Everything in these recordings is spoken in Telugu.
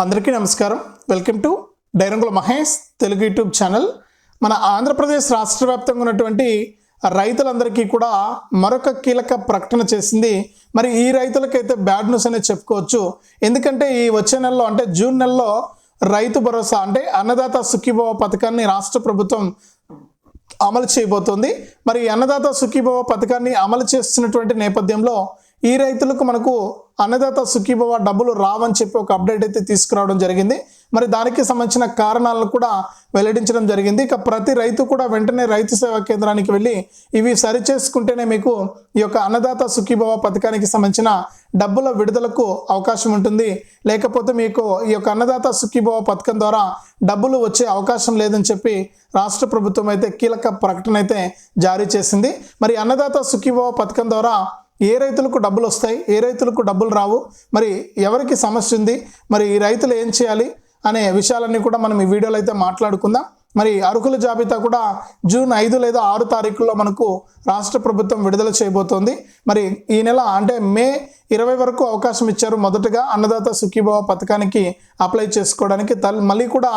అందరికీ నమస్కారం. Welcome to Dairangula Mahesh Telugu YouTube channel. మన ఆంధ్రప్రదేశ్ రాష్ట్ర వ్యాప్తంగా ఉన్నటువంటి రైతులందరికీ కూడా మరొక కీలక ప్రకటన చేసింది. మరి ఈ రైతులకైతే బ్యాడ్ న్యూస్ అనేది చెప్పుకోవచ్చు. ఎందుకంటే ఈ వచ్చే నెలలో అంటే జూన్ నెలలో రైతు భరోసా అంటే అన్నదాత సుఖీభవ పథకాన్ని రాష్ట్ర ప్రభుత్వం అమలు చేయబోతోంది. మరి అన్నదాత సుఖీభవ పథకాన్ని అమలు చేస్తున్నటువంటి నేపథ్యంలో ఈ రైతులకు మనకు అన్నదాత సుఖీభవ డబ్బులు రావని చెప్పి ఒక అప్డేట్ అయితే తీసుకురావడం జరిగింది. మరి దానికి సంబంధించిన కారణాలను కూడా వెల్లడించడం జరిగింది. ఇక ప్రతి రైతు కూడా వెంటనే రైతు సేవా కేంద్రానికి వెళ్ళి ఇవి సరిచేసుకుంటేనే మీకు ఈ యొక్క అన్నదాత సుఖీభవ పథకానికి సంబంధించిన డబ్బుల విడుదలకు అవకాశం ఉంటుంది. లేకపోతే మీకు ఈ యొక్క అన్నదాత సుఖీభవ పథకం ద్వారా డబ్బులు వచ్చే అవకాశం లేదని చెప్పి రాష్ట్ర ప్రభుత్వం అయితే కీలక ప్రకటన అయితే జారీ చేసింది. మరి అన్నదాత సుఖీభవ పథకం ద్వారా ఏ రైతులకు డబ్బులు వస్తాయి? ఏ రైతులకు డబ్బులు రావు? మరి ఎవరికి సమస్య ఉంది? మరి ఈ రైతులు ఏం చేయాలి? అనే విషయాలన్నీ కూడా మనం ఈ వీడియోలో అయితే మాట్లాడుకుందాం. మరి అర్హుల జాబితా కూడా జూన్ ఐదు లేదా ఆరు తారీఖుల్లో మనకు రాష్ట్ర ప్రభుత్వం విడుదల చేయబోతోంది. మరి ఈ నెల అంటే మే ఇరవై వరకు అవకాశం ఇచ్చారు. మొదటగా అన్నదాత సుఖీభవ పథకానికి అప్లై చేసుకోవడానికి తల్ మళ్ళీ కూడా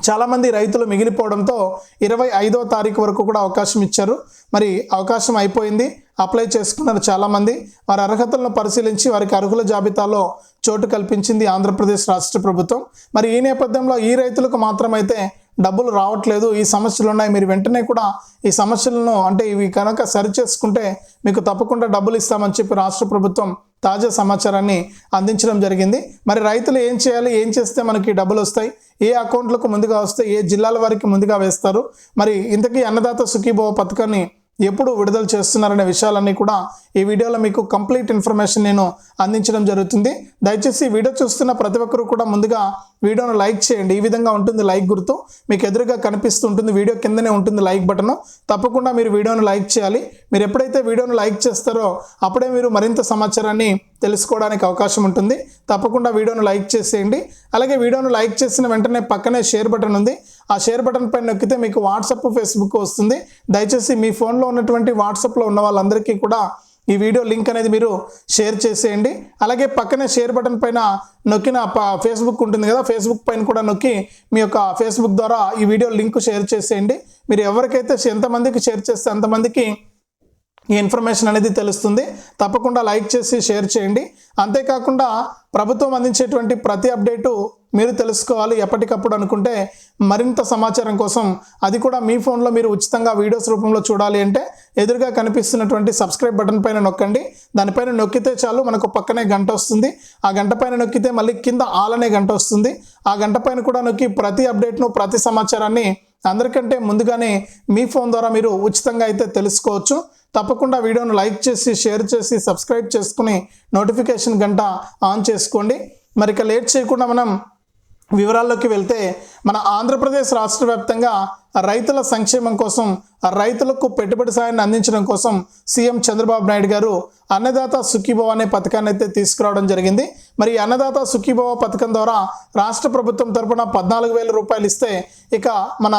చాలామంది రైతులు మిగిలిపోవడంతో ఇరవై ఐదో తారీఖు వరకు కూడా అవకాశం ఇచ్చారు. మరి అవకాశం అయిపోయింది. అప్లై చేసుకున్నారు చాలామంది. వారి అర్హతలను పరిశీలించి వారికి అర్హుల జాబితాలో చోటు కల్పించింది ఆంధ్రప్రదేశ్ రాష్ట్ర ప్రభుత్వం. మరి ఈ నేపథ్యంలో ఈ రైతులకు మాత్రమైతే డబ్బులు రావట్లేదు. ఈ సమస్యలు ఉన్నాయి. మీరు వెంటనే కూడా ఈ సమస్యలను అంటే ఇవి కనుక సరిచేసుకుంటే మీకు తప్పకుండా డబ్బులు ఇస్తామని చెప్పి రాష్ట్ర ప్రభుత్వం తాజా సమాచారాన్ని అందించడం జరిగింది. మరి రైతులు ఏం చేయాలి? ఏం చేస్తే మనకి డబ్బులు వస్తాయి? ఏ అకౌంట్లకు ముందుగా వస్తాయి? ఏ జిల్లాల వారికి ముందుగా వేస్తారు? మరి ఇంతకీ అన్నదాత సుఖీభవ పథకాన్ని ఎప్పుడు విడుదల చేస్తున్నారనే విషయాలన్నీ కూడా ఈ వీడియోలో మీకు కంప్లీట్ ఇన్ఫర్మేషన్ నేను అందించడం జరుగుతుంది. దయచేసి వీడియో చూస్తున్న ప్రతి ఒక్కరు కూడా ముందుగా వీడియోను లైక్ చేయండి. ఈ విధంగా ఉంటుంది లైక్ గుర్తు. మీకు ఎదురుగా కనిపిస్తుంటుంది వీడియో కిందనే ఉంటుంది లైక్ బటన్. తప్పకుండా మీరు వీడియోను లైక్ చేయాలి. మీరు ఎప్పుడైతే వీడియోను లైక్ చేస్తారో అప్పుడే మీరు మరింత సమాచారాన్ని తెలుసుకోవడానికి అవకాశం ఉంటుంది. తప్పకుండా వీడియోను లైక్ చేసేయండి. అలాగే వీడియోను లైక్ చేసిన వెంటనే పక్కనే షేర్ బటన్ ఉంది. ఆ షేర్ బటన్ పైన నొక్కితే మీకు వాట్సాప్ ఫేస్బుక్ వస్తుంది. దయచేసి మీ ఫోన్లో ఉన్నటువంటి వాట్సాప్లో ఉన్న వాళ్ళందరికీ కూడా ఈ వీడియో లింక్ అనేది మీరు షేర్ చేసేయండి. అలాగే పక్కనే షేర్ బటన్ పైన నొక్కిన ఫేస్బుక్ ఉంటుంది కదా ఫేస్బుక్ పైన కూడా నొక్కి మీ యొక్క ఫేస్బుక్ ద్వారా ఈ వీడియో లింక్ షేర్ చేసేయండి. మీరు ఎవరికైతే ఎంతమందికి షేర్ చేస్తే అంతమందికి ఈ ఇన్ఫర్మేషన్ అనేది తెలుస్తుంది. తప్పకుండా లైక్ చేసి షేర్ చేయండి. అంతేకాకుండా ప్రభుత్వం అందించేటువంటి ప్రతి అప్డేటు మీరు తెలుసుకోవాలి. ఎప్పటికప్పుడు అనుకుంటే మరింత సమాచారం కోసం అది కూడా మీ ఫోన్లో మీరు ఉచితంగా వీడియోస్ రూపంలో చూడాలి అంటే ఎదురుగా కనిపిస్తున్నటువంటి సబ్స్క్రైబ్ బటన్ పైన నొక్కండి. దానిపైన నొక్కితే చాలు మనకు పక్కనే గంట వస్తుంది. ఆ గంట పైన నొక్కితే మళ్ళీ కింద ఆల్ అనే గంట వస్తుంది. ఆ గంట పైన కూడా నొక్కి ప్రతి అప్డేట్ను ప్రతి సమాచారాన్ని అందరికంటే ముందుగానే మీ ఫోన్ ద్వారా మీరు ఉచితంగా అయితే తెలుసుకోవచ్చు. తప్పకుండా వీడియోను లైక్ చేసి షేర్ చేసి సబ్స్క్రైబ్ చేసుకుని నోటిఫికేషన్ గంట ఆన్ చేసుకోండి. మరి ఇక లేట్ చేయకుండా మనం వివరాల్లోకి వెళ్తే మన ఆంధ్రప్రదేశ్ రాష్ట్ర వ్యాప్తంగా రైతుల సంక్షేమం కోసం రైతులకు పెట్టుబడి సాయాన్ని అందించడం కోసం సీఎం చంద్రబాబు నాయుడు గారు అన్నదాత సుఖీభవ అనే పథకాన్ని అయితే తీసుకురావడం జరిగింది. మరి అన్నదాత సుఖీభవ పథకం ద్వారా రాష్ట్ర ప్రభుత్వం తరపున పద్నాలుగు వేల రూపాయలు ఇస్తే ఇక మన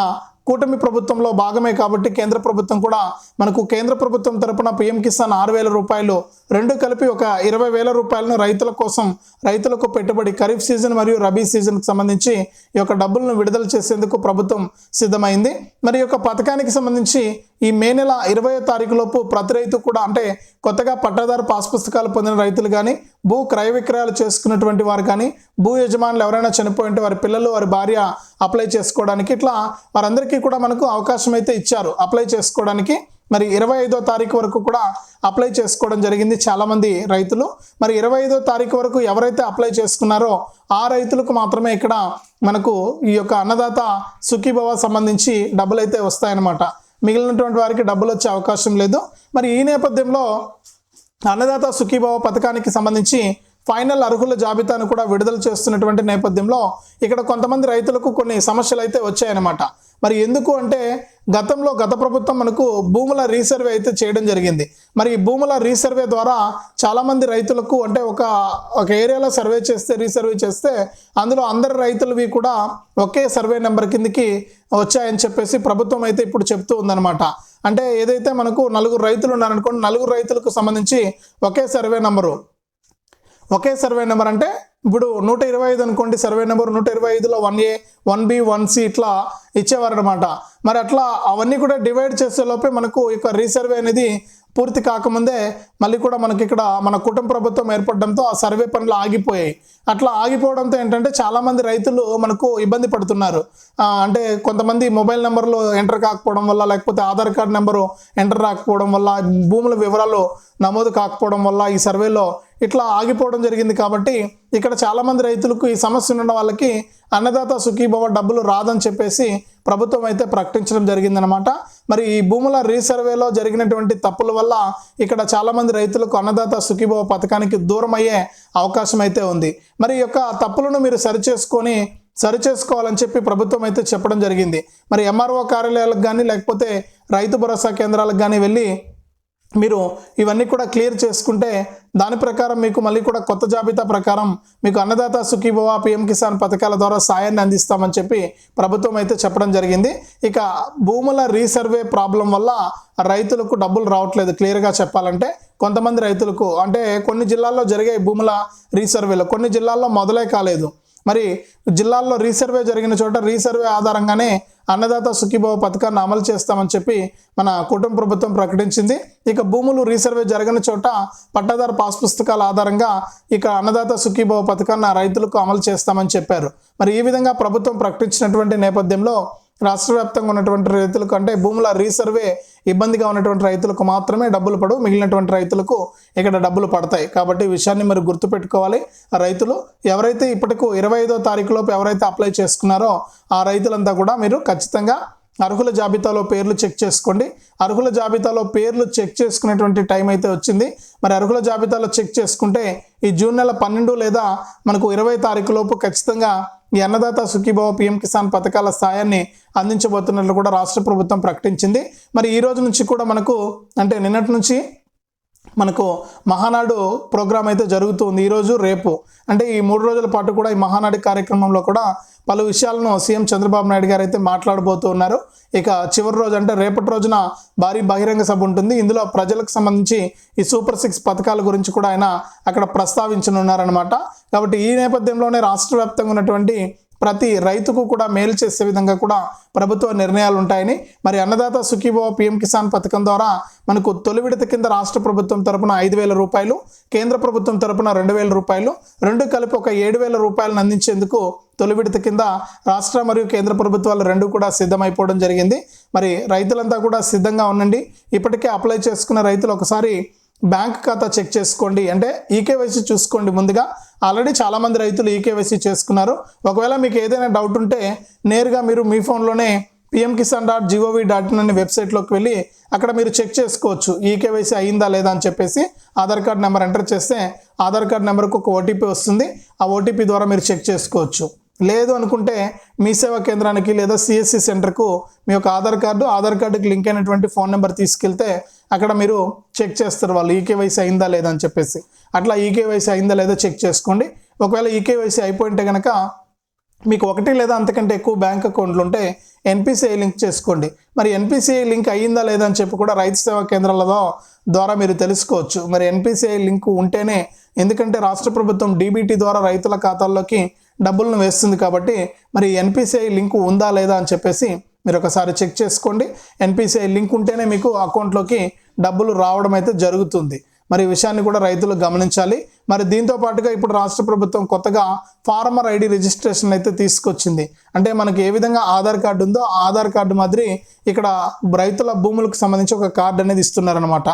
కూటమి ప్రభుత్వంలో భాగమే కాబట్టి కేంద్ర ప్రభుత్వం కూడా మనకు కేంద్ర ప్రభుత్వం తరపున పిఎం కిసాన్ ఆరు వేల రూపాయలు రెండు కలిపి ఒక ఇరవై వేల రూపాయలను రైతుల కోసం రైతులకు పెట్టుబడి ఖరీఫ్ సీజన్ మరియు రబీ సీజన్కి సంబంధించి ఈ యొక్క డబ్బులను విడుదల చేసేందుకు ప్రభుత్వం సిద్ధమైంది. మరి ఈ యొక్క పథకానికి సంబంధించి ఈ మే నెల ఇరవై తారీఖులోపు ప్రతి రైతు కూడా అంటే కొత్తగా పట్టాదారు పాస్ పుస్తకాలు పొందిన రైతులు కానీ భూ క్రయ విక్రయాలు చేసుకున్నటువంటి వారు కానీ భూ యజమానులు ఎవరైనా చనిపోయింటే వారి పిల్లలు వారి భార్య అప్లై చేసుకోవడానికి ఇట్లా వారందరికీ కూడా మనకు అవకాశం అయితే ఇచ్చారు. అప్లై చేసుకోవడానికి మరి ఇరవై ఐదో తారీఖు వరకు కూడా అప్లై చేసుకోవడం జరిగింది చాలామంది రైతులు. మరి ఇరవై ఐదో తారీఖు వరకు ఎవరైతే అప్లై చేసుకున్నారో ఆ రైతులకు మాత్రమే ఇక్కడ మనకు ఈ యొక్క అన్నదాత సుఖీభవ సంబంధించి డబ్బులు అయితే వస్తాయన్నమాట. మిగిలినటువంటి వారికి డబ్బులు వచ్చే అవకాశం లేదు. మరి ఈ నేపథ్యంలో అన్నదాత సుఖీభావ పథకానికి సంబంధించి ఫైనల్ అర్హుల జాబితాను కూడా విడుదల చేస్తున్నటువంటి నేపథ్యంలో ఇక్కడ కొంతమంది రైతులకు కొన్ని సమస్యలు అయితే వచ్చాయన్నమాట. మరి ఎందుకు అంటే గతంలో గత ప్రభుత్వం మనకు భూముల రీసర్వే అయితే చేయడం జరిగింది. మరి ఈ భూముల రీసర్వే ద్వారా చాలామంది రైతులకు అంటే ఒక ఒక ఏరియాలో సర్వే చేస్తే రీసర్వే చేస్తే అందులో అందరి రైతులవి కూడా ఒకే సర్వే నెంబర్ కిందకి వచ్చాయని చెప్పేసి ప్రభుత్వం అయితే ఇప్పుడు చెప్తూ ఉందన్నమాట. అంటే ఏదైతే మనకు నలుగురు రైతులు ఉన్నారనుకోండి నలుగురు రైతులకు సంబంధించి ఒకే సర్వే నెంబరు. ఒకే సర్వే నెంబర్ అంటే ఇప్పుడు నూట ఇరవై ఐదు అనుకోండి సర్వే నెంబర్ నూట ఇరవై ఐదులో one A one B one C ఇట్లా ఇచ్చేవారు అనమాట మరి అట్లా అవన్నీ కూడా డివైడ్ చేసే లోపే మనకు ఈ యొక్క రీసర్వే అనేది పూర్తి కాకముందే మళ్ళీ కూడా మనకి ఇక్కడ మన కుటుంబ ప్రభుత్వం ఏర్పడడంతో ఆ సర్వే పనులు ఆగిపోయాయి. అట్లా ఆగిపోవడంతో ఏంటంటే చాలామంది రైతులు మనకు ఇబ్బంది పడుతున్నారు. అంటే కొంతమంది మొబైల్ నెంబర్లు ఎంటర్ కాకపోవడం వల్ల లేకపోతే ఆధార్ కార్డ్ నెంబరు ఎంటర్ రాకపోవడం వల్ల భూముల వివరాలు నమోదు కాకపోవడం వల్ల ఈ సర్వేలో ఇట్లా ఆగిపోవడం జరిగింది కాబట్టి ఇక్కడ చాలామంది రైతులకు ఈ సమస్య ఉన్న వాళ్ళకి అన్నదాత సుఖీభవ డబ్బులు రాదని చెప్పేసి ప్రభుత్వం అయితే ప్రకటించడం జరిగిందనమాట మరి ఈ భూముల రీసర్వేలో జరిగినటువంటి తప్పుల వల్ల ఇక్కడ చాలామంది రైతులకు అన్నదాత సుఖీభవ పథకానికి దూరం అయ్యే అవకాశం అయితే ఉంది. మరి ఈ యొక్క తప్పులను మీరు సరిచేసుకొని సరి చేసుకోవాలని చెప్పి ప్రభుత్వం అయితే చెప్పడం జరిగింది. మరి ఎంఆర్ఓ కార్యాలయాలకు కానీ లేకపోతే రైతు భరోసా కేంద్రాలకు కానీ వెళ్ళి మీరు ఇవన్నీ కూడా క్లియర్ చేసుకుంటే దాని ప్రకారం మీకు మళ్ళీ కూడా కొత్త జాబితా ప్రకారం మీకు అన్నదాత సుఖీభవ పిఎం కిసాన్ పథకాల ద్వారా సాయాన్ని అందిస్తామని చెప్పి ప్రభుత్వం అయితే చెప్పడం జరిగింది. ఇక భూముల రీసర్వే ప్రాబ్లం వల్ల రైతులకు డబ్బులు రావట్లేదు క్లియర్గా చెప్పాలంటే. కొంతమంది రైతులకు అంటే కొన్ని జిల్లాల్లో జరిగే భూముల రీసర్వేలు కొన్ని జిల్లాల్లో మొదలే కాలేదు. మరి జిల్లాల్లో రీసర్వే జరిగిన చోట రీసర్వే ఆధారంగానే అన్నదాత సుఖీభావ పథకాన్ని అమలు చేస్తామని చెప్పి మన కుటుంబ ప్రభుత్వం ప్రకటించింది. ఇక భూములు రీసర్వే జరగని చోట పట్టాదారు పాస్ పుస్తకాల ఆధారంగా ఇక అన్నదాత సుఖీభావ పథకాన్ని రైతులకు అమలు చేస్తామని చెప్పారు. మరి ఈ విధంగా ప్రభుత్వం ప్రకటించినటువంటి నేపథ్యంలో రాష్ట్ర వ్యాప్తంగా ఉన్నటువంటి రైతులకు అంటే భూముల రీసర్వే ఇబ్బందిగా ఉన్నటువంటి రైతులకు మాత్రమే డబ్బులు పడవు. మిగిలినటువంటి రైతులకు ఇక్కడ డబ్బులు పడతాయి. కాబట్టి ఈ విషయాన్ని మీరు గుర్తుపెట్టుకోవాలి. ఆ రైతులు ఎవరైతే ఇప్పటికు ఇరవై ఐదో తారీఖులోపు ఎవరైతే అప్లై చేసుకున్నారో ఆ రైతులంతా కూడా మీరు ఖచ్చితంగా అర్హుల జాబితాలో పేర్లు చెక్ చేసుకోండి. అర్హుల జాబితాలో పేర్లు చెక్ చేసుకునేటువంటి టైం అయితే వచ్చింది. మరి అర్హుల జాబితాలో చెక్ చేసుకుంటే ఈ జూన్ నెల పన్నెండు లేదా మనకు ఇరవై తారీఖు లోపు ఖచ్చితంగా ఈ అన్నదాత సుఖీభావ పీఎం కిసాన్ పథకాల సాయాన్ని అందించబోతున్నట్లు కూడా రాష్ట్ర ప్రభుత్వం ప్రకటించింది. మరి ఈ రోజు నుంచి కూడా మనకు అంటే నిన్నటి నుంచి మనకు మహానాడు ప్రోగ్రాం అయితే జరుగుతుంది ఈరోజు రేపు. అంటే ఈ మూడు రోజుల పాటు కూడా ఈ మహానాడు కార్యక్రమంలో కూడా పలు విషయాలను సీఎం చంద్రబాబు నాయుడు గారు అయితే మాట్లాడబోతూ ఉన్నారు. ఇక చివరి రోజు అంటే రేపటి రోజున భారీ బహిరంగ సభ ఉంటుంది. ఇందులో ప్రజలకు సంబంధించి ఈ సూపర్ సిక్స్ పథకాల గురించి కూడా ఆయన అక్కడ ప్రస్తావించనున్నారనమాట కాబట్టి ఈ నేపథ్యంలోనే రాష్ట్ర వ్యాప్తంగా ఉన్నటువంటి ప్రతి రైతుకు కూడా మేలు చేసే విధంగా కూడా ప్రభుత్వ నిర్ణయాలు ఉంటాయని మరి అన్నదాత సుఖీభవ పిఎం కిసాన్ పథకం ద్వారా మనకు తొలి విడత కింద రాష్ట్ర ప్రభుత్వం తరపున ఐదు వేల రూపాయలు కేంద్ర ప్రభుత్వం తరపున రెండు వేల రూపాయలు రెండు కలిపి ఒక ఏడు వేల రూపాయలను అందించేందుకు తొలి విడత కింద రాష్ట్ర మరియు కేంద్ర ప్రభుత్వాలు రెండు కూడా సిద్ధమైపోవడం జరిగింది. మరి రైతులంతా కూడా సిద్ధంగా ఉండండి. ఇప్పటికే అప్లై చేసుకున్న రైతులు ఒకసారి బ్యాంక్ ఖాతా చెక్ చేసుకోండి. అంటే ఈకేవైసీ చూసుకోండి ముందుగా. ఆల్రెడీ చాలామంది రైతులు ఈకేవైసీ చేసుకున్నారు. ఒకవేళ మీకు ఏదైనా డౌట్ ఉంటే నేరుగా మీరు మీ ఫోన్లోనే PM Kisan dot G O V dot in అనే వెబ్సైట్లోకి వెళ్ళి అక్కడ మీరు చెక్ చేసుకోవచ్చు. ఈకేవైసీ అయిందా లేదా అని చెప్పేసి ఆధార్ కార్డ్ నెంబర్ ఎంటర్ చేస్తే ఆధార్ కార్డ్ నెంబర్కి ఒక ఓటీపీ వస్తుంది. ఆ ఓటీపీ ద్వారా మీరు చెక్ చేసుకోవచ్చు. లేదు అనుకుంటే మీ సేవా కేంద్రానికి లేదా సిఎస్సి సెంటర్కు మీ యొక్క ఆధార్ కార్డు ఆధార్ కార్డుకి లింక్ అయినటువంటి ఫోన్ నెంబర్ తీసుకెళ్తే అక్కడ మీరు చెక్ చేస్తారు వాళ్ళు ఈకేవైసీ అయిందా లేదా అని చెప్పేసి. అట్లా ఈకేవైసీ అయిందా లేదా చెక్ చేసుకోండి. ఒకవేళ ఈకేవైసీ అయిపోయింటే కనుక మీకు ఒకటి లేదా అంతకంటే ఎక్కువ బ్యాంక్ అకౌంట్లు ఉంటే ఎన్పిసిఐ లింక్ చేసుకోండి. మరి ఎన్పిసిఐ లింక్ అయ్యిందా లేదా అని చెప్పి కూడా రైతు సేవా కేంద్రాలలో ద్వారా మీరు తెలుసుకోవచ్చు. మరి ఎన్పిసిఐ లింక్ ఉంటేనే ఎందుకంటే రాష్ట్ర ప్రభుత్వం డీబీటీ ద్వారా రైతుల ఖాతాల్లోకి డబ్బులను వేస్తుంది కాబట్టి మరి ఎన్పిసిఐ లింక్ ఉందా లేదా అని చెప్పేసి మీరు ఒకసారి చెక్ చేసుకోండి. ఎన్పిసిఐ లింక్ ఉంటేనే మీకు అకౌంట్లోకి డబ్బులు రావడం అయితే జరుగుతుంది. మరి విషయాన్ని కూడా రైతులు గమనించాలి. మరి దీంతో పాటుగా ఇప్పుడు రాష్ట్ర ప్రభుత్వం కొత్తగా ఫార్మర్ ఐడి రిజిస్ట్రేషన్ అయితే తీసుకొచ్చింది. అంటే మనకి ఏ విధంగా ఆధార్ కార్డు ఉందో ఆధార్ కార్డు మాదిరి ఇక్కడ రైతుల భూములకు సంబంధించి ఒక కార్డు అనేది ఇస్తున్నారనమాట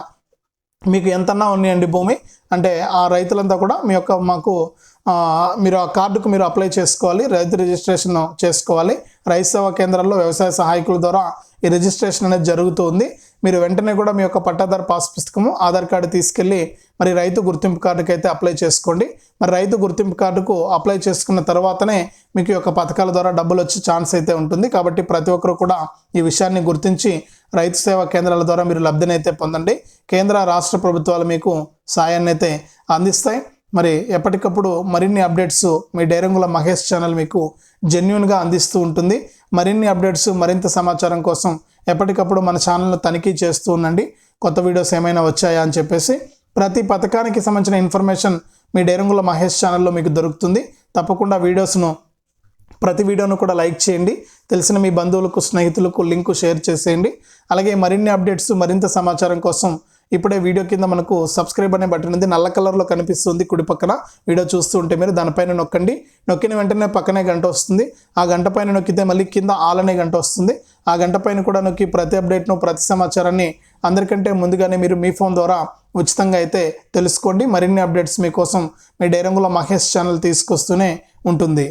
మీకు ఎంతన్నా ఉన్నాయండి భూమి? అంటే ఆ రైతులంతా కూడా మీ యొక్క మాకు మీరు ఆ కార్డుకు మీరు అప్లై చేసుకోవాలి రైతు రిజిస్ట్రేషన్ చేసుకోవాలి. రైతు సేవా కేంద్రాల్లో వ్యవసాయ సహాయకుల ద్వారా ఈ రిజిస్ట్రేషన్ అనేది జరుగుతుంది మీరు వెంటనే కూడా మీ యొక్క పట్టాదారు పాస్ పుస్తకము ఆధార్ కార్డు తీసుకెళ్ళి మరి రైతు గుర్తింపు కార్డుకి అయితే అప్లై చేసుకోండి. మరి రైతు గుర్తింపు కార్డుకు అప్లై చేసుకున్న తర్వాతనే మీకు యొక్క పథకాల ద్వారా డబ్బులు వచ్చే ఛాన్స్ అయితే ఉంటుంది. కాబట్టి ప్రతి ఒక్కరు కూడా ఈ విషయాన్ని గుర్తించి రైతు సేవా కేంద్రాల ద్వారా మీరు లబ్ధిని అయితే పొందండి. కేంద్ర రాష్ట్ర ప్రభుత్వాలు మీకు సాయాన్ని అయితే అందిస్తాయి. మరి ఎప్పటికప్పుడు మరిన్ని అప్డేట్స్ మీ డైరంగుల మహేష్ ఛానల్ మీకు జెన్యున్గా అందిస్తూ ఉంటుంది. మరిన్ని అప్డేట్స్ మరింత సమాచారం కోసం ఎప్పటికప్పుడు మన ఛానల్ను తనిఖీ చేస్తూ ఉండండి. కొత్త వీడియోస్ ఏమైనా వచ్చాయా అని చెప్పేసి ప్రతి పథకానికి సంబంధించిన ఇన్ఫర్మేషన్ మీ డైరంగుల మహేష్ ఛానల్లో మీకు దొరుకుతుంది. తప్పకుండా వీడియోస్ను ప్రతి వీడియోను కూడా లైక్ చేయండి. తెలిసిన మీ బంధువులకు స్నేహితులకు లింకు షేర్ చేసేయండి. అలాగే మరిన్ని అప్డేట్స్ మరింత సమాచారం కోసం ఇప్పుడే వీడియో కింద మనకు సబ్స్క్రైబ్ అనే బటన్ ఉంది నల్ల కలర్లో కనిపిస్తుంది కుడి పక్కన. వీడియో చూస్తూ ఉంటే మీరు దానిపైన నొక్కండి. నొక్కిన వెంటనే పక్కనే గంట వస్తుంది. ఆ గంట పైన నొక్కితే మళ్ళీ కింద ఆల్ అనే గంట వస్తుంది. ఆ గంట పైన కూడా నొక్కి ప్రతి అప్డేట్ను ప్రతి సమాచారాన్ని అందరికంటే ముందుగానే మీరు మీ ఫోన్ ద్వారా ఉచితంగా అయితే తెలుసుకోండి. మరిన్ని అప్డేట్స్ మీకోసం మీ డైరంగుల మహేష్ ఛానల్ తీసుకొస్తూనే ఉంటుంది.